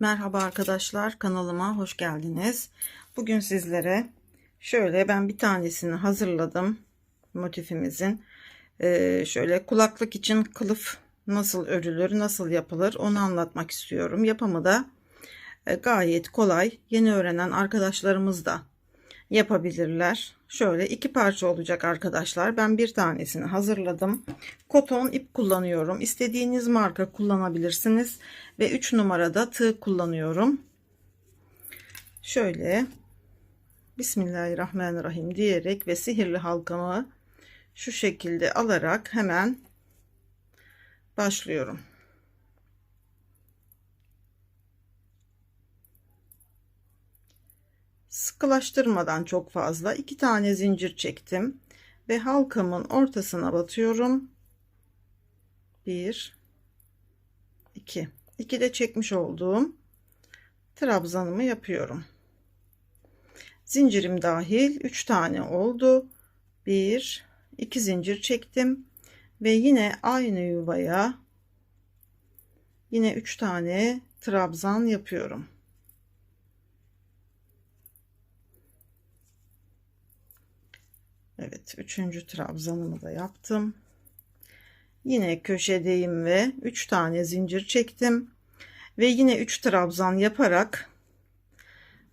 Merhaba arkadaşlar kanalıma hoş geldiniz. Bugün sizlere şöyle ben bir tanesini hazırladım motifimizin. Ee, şöyle kulaklık için kılıf nasıl örülür nasıl yapılır onu anlatmak istiyorum. Yapımı da e, gayet kolay yeni öğrenen arkadaşlarımız da yapabilirler. Şöyle iki parça olacak arkadaşlar. Ben bir tanesini hazırladım. Koton ip kullanıyorum. İstediğiniz marka kullanabilirsiniz. Ve 3 numarada tığ kullanıyorum. Şöyle Bismillahirrahmanirrahim diyerek ve sihirli halkamı şu şekilde alarak hemen başlıyorum. Sıkılaştırmadan çok fazla iki tane zincir çektim ve halkamın ortasına batıyorum. 1 2 2 de çekmiş olduğum trabzanımı yapıyorum. Zincirim dahil 3 tane oldu. 1 2 zincir çektim ve yine aynı yuvaya yine 3 tane trabzan yapıyorum. Evet, üçüncü trabzanımı da yaptım. Yine köşedeyim ve 3 tane zincir çektim. Ve yine 3 trabzan yaparak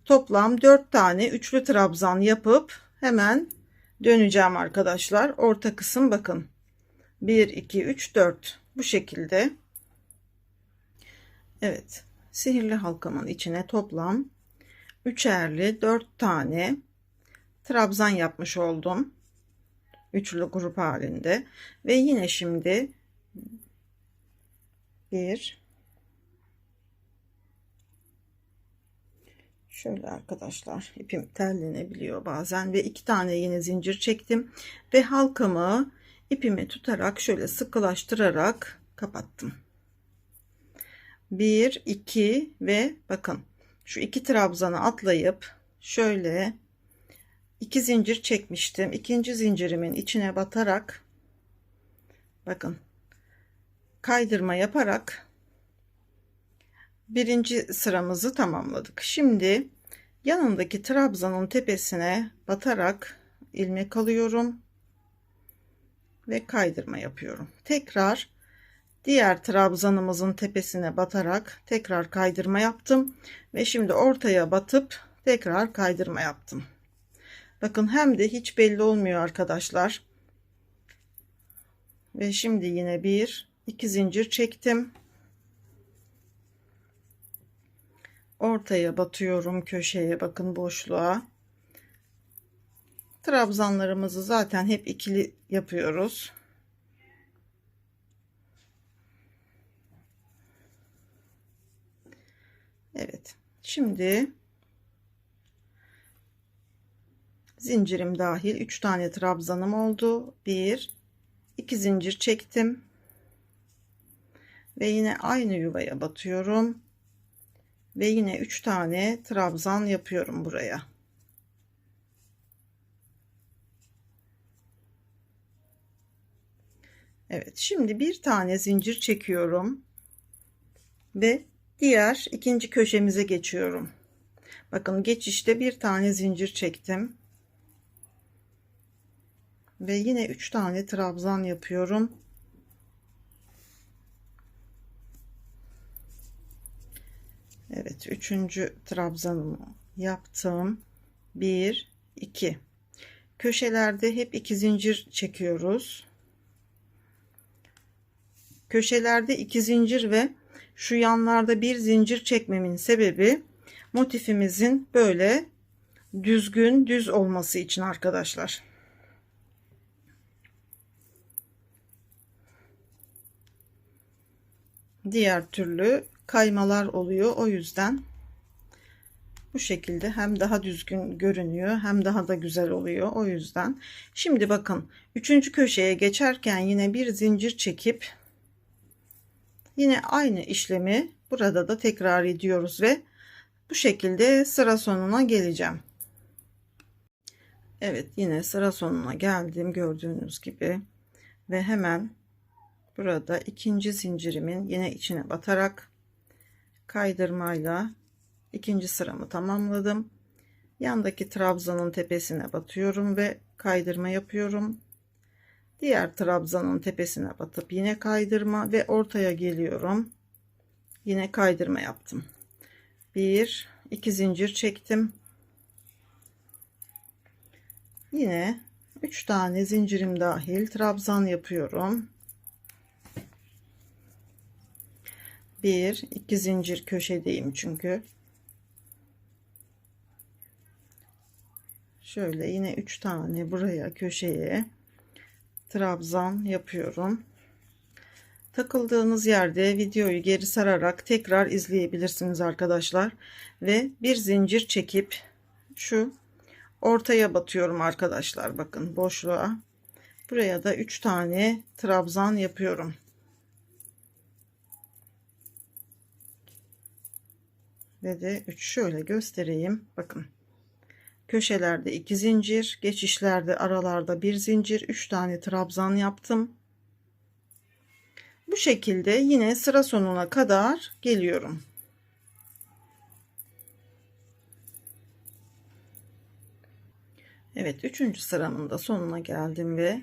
toplam 4 tane üçlü trabzan yapıp hemen döneceğim arkadaşlar. Orta kısım bakın. 1 2 3 4 bu şekilde. Evet. Sihirli halkamın içine toplam üçerli 4 tane trabzan yapmış oldum. Üçlü grup halinde. Ve yine şimdi bir şöyle arkadaşlar ipim tellenebiliyor bazen ve iki tane yine zincir çektim ve halkamı ipimi tutarak şöyle sıkılaştırarak kapattım. 1 2 ve bakın şu iki trabzanı atlayıp şöyle iki zincir çekmiştim. İkinci zincirimin içine batarak bakın kaydırma yaparak birinci sıramızı tamamladık. Şimdi yanındaki trabzanın tepesine batarak ilmek alıyorum ve kaydırma yapıyorum. Tekrar diğer trabzanımızın tepesine batarak tekrar kaydırma yaptım ve şimdi ortaya batıp tekrar kaydırma yaptım. Bakın hem de hiç belli olmuyor arkadaşlar. Ve şimdi yine bir iki zincir çektim. Ortaya batıyorum köşeye bakın boşluğa. Trabzanlarımızı zaten hep ikili yapıyoruz. Evet. Şimdi zincirim dahil 3 tane trabzanım oldu. 1 2 zincir çektim. Ve yine aynı yuvaya batıyorum. Ve yine 3 tane trabzan yapıyorum buraya. Evet şimdi bir tane zincir çekiyorum. Ve diğer ikinci köşemize geçiyorum. Bakın geçişte bir tane zincir çektim ve yine 3 tane trabzan yapıyorum. Evet, üçüncü trabzanımı yaptım. 1 2 köşelerde hep iki zincir çekiyoruz. Köşelerde iki zincir ve şu yanlarda bir zincir çekmemin sebebi motifimizin böyle düzgün düz olması için arkadaşlar. Diğer türlü kaymalar oluyor. O yüzden bu şekilde hem daha düzgün görünüyor hem daha da güzel oluyor. O yüzden şimdi bakın üçüncü köşeye geçerken yine bir zincir çekip yine aynı işlemi burada da tekrar ediyoruz ve bu şekilde sıra sonuna geleceğim. Evet yine sıra sonuna geldim gördüğünüz gibi ve hemen burada ikinci zincirimin yine içine batarak kaydırmayla ikinci sıramı tamamladım. Yandaki trabzanın tepesine batıyorum ve kaydırma yapıyorum. Diğer trabzanın tepesine batıp yine kaydırma ve ortaya geliyorum. Yine kaydırma yaptım. Bir, iki zincir çektim. Yine 3 tane zincirim dahil trabzan yapıyorum. 1 2 zincir köşedeyim çünkü. Şöyle yine 3 tane buraya köşeye trabzan yapıyorum. Takıldığınız yerde videoyu geri sararak tekrar izleyebilirsiniz arkadaşlar ve bir zincir çekip şu ortaya batıyorum arkadaşlar bakın boşluğa buraya da 3 tane trabzan yapıyorum ve de 3 şöyle göstereyim. Bakın. Köşelerde 2 zincir geçişlerde aralarda bir zincir. 3 tane trabzan yaptım. Bu şekilde yine sıra sonuna kadar geliyorum. Evet üçüncü sıramın da sonuna geldim ve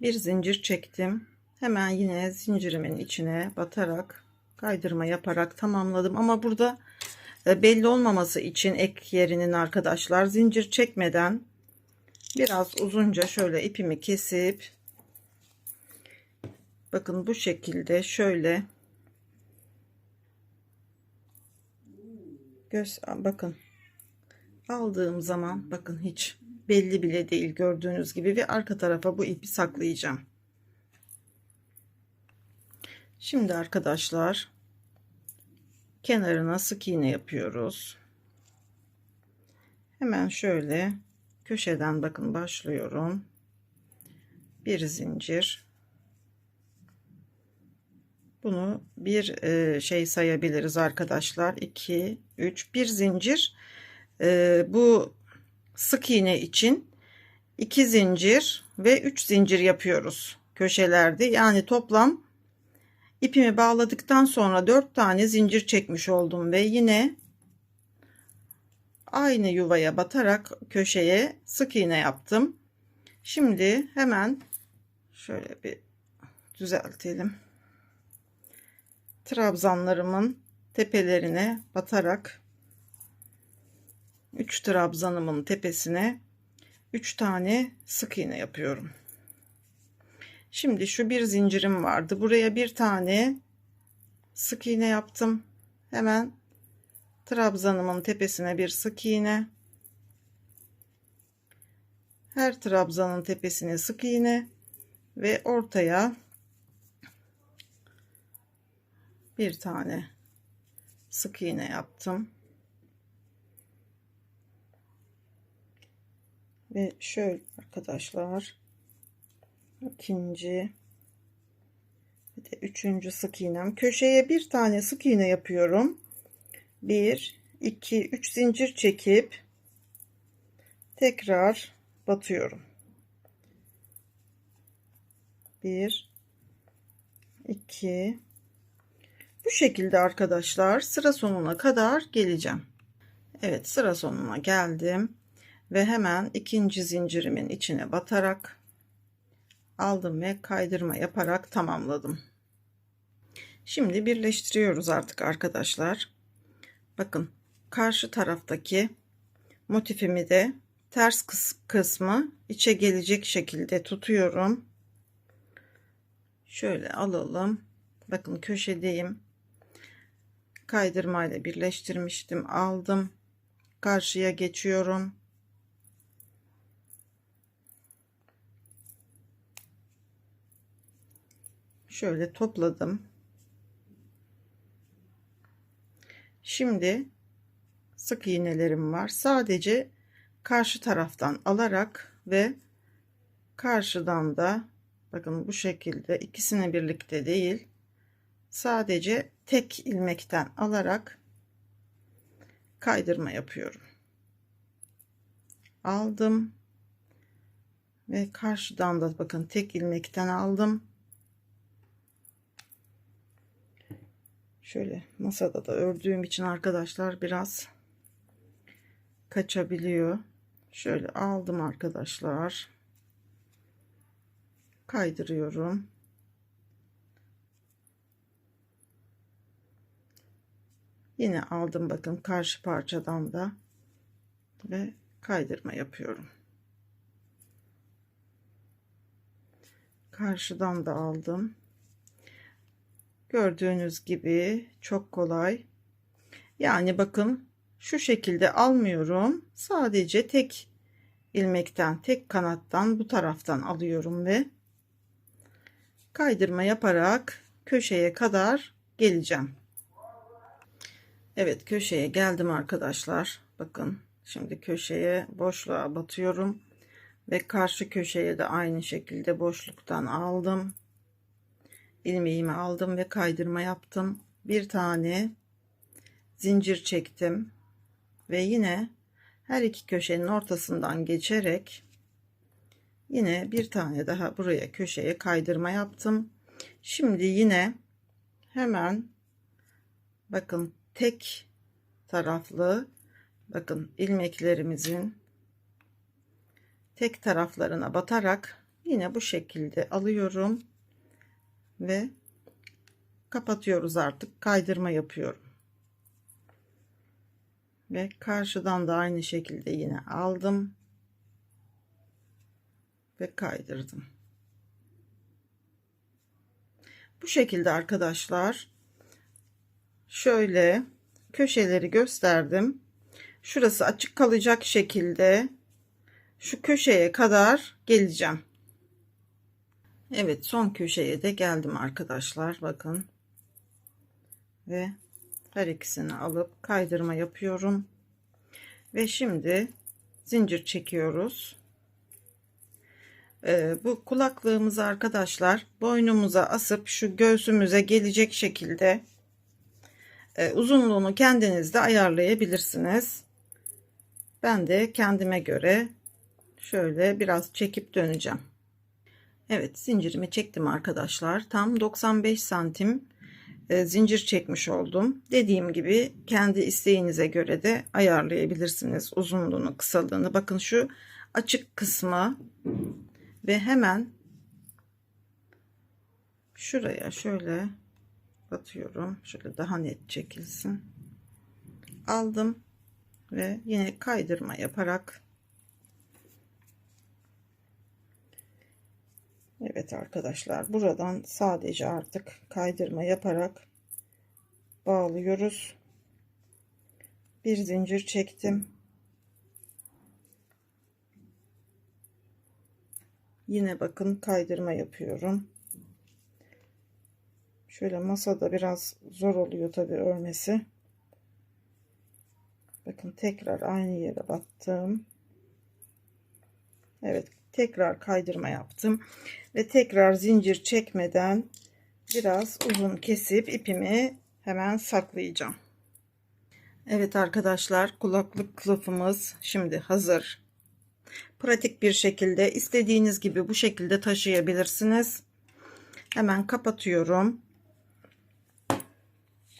bir zincir çektim. Hemen yine zincirimin içine batarak kaydırma yaparak tamamladım. Ama burada belli olmaması için ek yerinin arkadaşlar zincir çekmeden biraz uzunca şöyle ipimi kesip bakın bu şekilde şöyle göz bakın aldığım zaman bakın hiç belli bile değil gördüğünüz gibi ve arka tarafa bu ipi saklayacağım. Şimdi arkadaşlar kenarına sık iğne yapıyoruz. Hemen şöyle köşeden bakın başlıyorum. Bir zincir. Bunu bir e, şey sayabiliriz arkadaşlar. 2 3 bir zincir. E, bu sık iğne için 2 zincir ve 3 zincir yapıyoruz köşelerde. Yani toplam ipimi bağladıktan sonra 4 tane zincir çekmiş oldum ve yine aynı yuvaya batarak köşeye sık iğne yaptım. Şimdi hemen şöyle bir düzeltelim. Trabzanlarımın tepelerine batarak 3 trabzanımın tepesine 3 tane sık iğne yapıyorum. Şimdi şu bir zincirim vardı. Buraya bir tane sık iğne yaptım. Hemen trabzanımın tepesine bir sık iğne. Her trabzanın tepesine sık iğne ve ortaya bir tane sık iğne yaptım. ve şöyle arkadaşlar ikinci. Ve de üçüncü sık iğnem. Köşeye bir tane sık iğne yapıyorum. Bir iki üç zincir çekip tekrar batıyorum. Bir iki. Bu şekilde arkadaşlar sıra sonuna kadar geleceğim. Evet sıra sonuna geldim ve hemen ikinci zincirimin içine batarak aldım ve kaydırma yaparak tamamladım. Şimdi birleştiriyoruz artık arkadaşlar. Bakın karşı taraftaki motifimi de ters kısmı içe gelecek şekilde tutuyorum. Şöyle alalım. Bakın köşedeyim. Kaydırmayla birleştirmiştim. Aldım. Karşıya geçiyorum. Şöyle topladım. Şimdi sık iğnelerim var. Sadece karşı taraftan alarak ve karşıdan da bakın bu şekilde ikisini birlikte değil sadece tek ilmekten alarak kaydırma yapıyorum. Aldım ve karşıdan da bakın tek ilmekten aldım. Şöyle masada da ördüğüm için arkadaşlar biraz kaçabiliyor. Şöyle aldım arkadaşlar. Kaydırıyorum. Yine aldım bakın karşı parçadan da ve kaydırma yapıyorum. Karşıdan da aldım. Gördüğünüz gibi çok kolay. Yani bakın şu şekilde almıyorum. Sadece tek ilmekten, tek kanattan bu taraftan alıyorum ve kaydırma yaparak köşeye kadar geleceğim. Evet köşeye geldim arkadaşlar. Bakın şimdi köşeye boşluğa batıyorum ve karşı köşeye de aynı şekilde boşluktan aldım. İlmeğimi aldım ve kaydırma yaptım. Bir tane zincir çektim ve yine her iki köşenin ortasından geçerek yine bir tane daha buraya köşeye kaydırma yaptım. Şimdi yine hemen bakın tek taraflı bakın ilmeklerimizin tek taraflarına batarak yine bu şekilde alıyorum ve kapatıyoruz artık. Kaydırma yapıyorum. Ve karşıdan da aynı şekilde yine aldım ve kaydırdım. Bu şekilde arkadaşlar şöyle köşeleri gösterdim. Şurası açık kalacak şekilde şu köşeye kadar geleceğim Evet son köşeye de geldim arkadaşlar bakın. Ve her ikisini alıp kaydırma yapıyorum. Ve şimdi zincir çekiyoruz. Ee, bu kulaklığımızı arkadaşlar boynumuza asıp şu göğsümüze gelecek şekilde e, uzunluğunu kendiniz de ayarlayabilirsiniz. Ben de kendime göre şöyle biraz çekip döneceğim Evet zincirimi çektim arkadaşlar tam 95 santim e, zincir çekmiş oldum. Dediğim gibi kendi isteğinize göre de ayarlayabilirsiniz uzunluğunu, kısalığını. Bakın şu açık kısmı ve hemen şuraya şöyle batıyorum. Şöyle daha net çekilsin. Aldım ve yine kaydırma yaparak Evet arkadaşlar buradan sadece artık kaydırma yaparak bağlıyoruz. Bir zincir çektim. Yine bakın kaydırma yapıyorum. Şöyle masada biraz zor oluyor tabi örmesi. Bakın tekrar aynı yere battım. Evet tekrar kaydırma yaptım ve tekrar zincir çekmeden biraz uzun kesip ipimi hemen saklayacağım. Evet arkadaşlar kulaklık kılıfımız şimdi hazır. Pratik bir şekilde istediğiniz gibi bu şekilde taşıyabilirsiniz. Hemen kapatıyorum.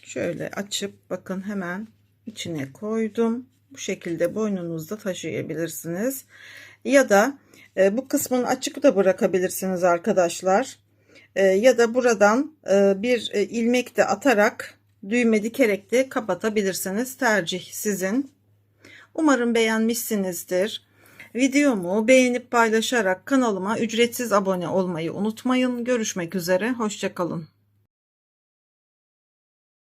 Şöyle açıp bakın hemen içine koydum. Bu şekilde boynunuzda taşıyabilirsiniz. Ya da e, bu kısmını açık da bırakabilirsiniz arkadaşlar. E, ya da buradan e, bir e, ilmek de atarak düğme dikerek de kapatabilirsiniz. Tercih sizin. Umarım beğenmişsinizdir. Videomu beğenip paylaşarak kanalıma ücretsiz abone olmayı unutmayın. Görüşmek üzere. Hoşçakalın.